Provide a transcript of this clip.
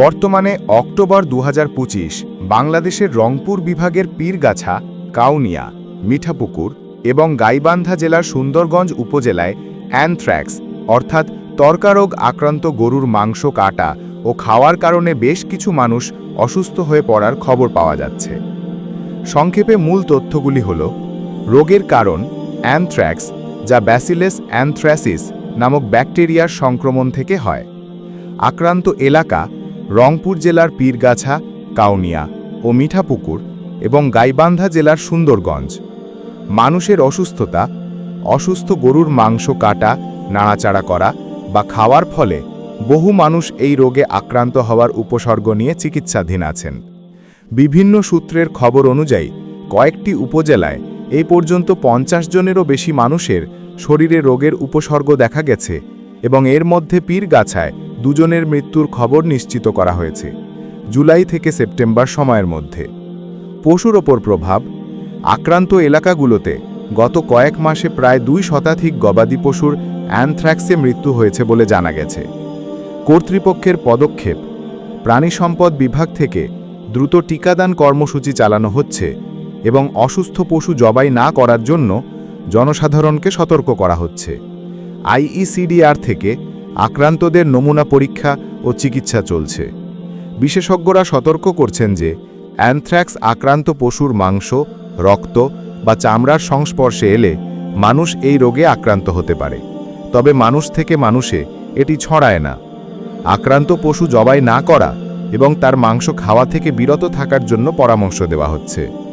বর্তমানে অক্টোবর দু হাজার পঁচিশ, বাংলাদেশের রংপুর বিভাগের পীরগাছা, কাউনিয়া, মিঠাপুকুর এবং গাইবান্ধা জেলার সুন্দরগঞ্জ উপজেলায় অ্যানথ্র্যাক্স অর্থাৎ তর্কারোগ আক্রান্ত গরুর মাংস কাটা ও খাওয়ার কারণে বেশ কিছু মানুষ অসুস্থ হয়ে পড়ার খবর পাওয়া যাচ্ছে। সংক্ষেপে মূল তথ্যগুলি হল, রোগের কারণ অ্যানথ্র্যাক্স যা ব্যাসিলেস অ্যানথ্রাসিস নামক ব্যাকটেরিয়ার সংক্রমণ থেকে হয়। আক্রান্ত এলাকা রংপুর জেলার পীরগাছা, কাউনিয়া ও মিঠাপুকুর এবং গাইবান্ধা জেলার সুন্দরগঞ্জ। মানুষের অসুস্থতা, অসুস্থ গরুর মাংস কাটা, নাড়াচাড়া করা বা খাওয়ার ফলে বহু মানুষ এই রোগে আক্রান্ত হওয়ার উপসর্গ নিয়ে চিকিৎসাধীন আছেন। বিভিন্ন সূত্রের খবর অনুযায়ী, কয়েকটি উপজেলায় এই পর্যন্ত পঞ্চাশ জনেরও বেশি মানুষের শরীরে রোগের উপসর্গ দেখা গেছে এবং এর মধ্যে পীরগাছায় দুজনের মৃত্যুর খবর নিশ্চিত করা হয়েছে, জুলাই থেকে সেপ্টেম্বর সময়ের মধ্যে। পশুর ওপর প্রভাব, আক্রান্ত এলাকাগুলোতে গত কয়েক মাসে প্রায় দুই শতাধিক গবাদি পশুর অ্যানথ্র্যাক্সে মৃত্যু হয়েছে বলে জানা গেছে। কর্তৃপক্ষের পদক্ষেপ, প্রাণী সম্পদ বিভাগ থেকে দ্রুত টিকাদান কর্মসূচি চালানো হচ্ছে এবং অসুস্থ পশু জবাই না করার জন্য জনসাধারণকে সতর্ক করা হচ্ছে। আইইসিডিআর থেকে আক্রান্তদের নমুনা পরীক্ষা ও চিকিৎসা চলছে। বিশেষজ্ঞরা সতর্ক করছেন যে অ্যানথ্র্যাক্স আক্রান্ত পশুর মাংস, রক্ত বা চামড়ার সংস্পর্শে এলে মানুষ এই রোগে আক্রান্ত হতে পারে। তবে মানুষ থেকে মানুষে এটি ছড়ায় না। আক্রান্ত পশু জবাই না করা এবং তার মাংস খাওয়া থেকে বিরত থাকার জন্য পরামর্শ দেওয়া হচ্ছে।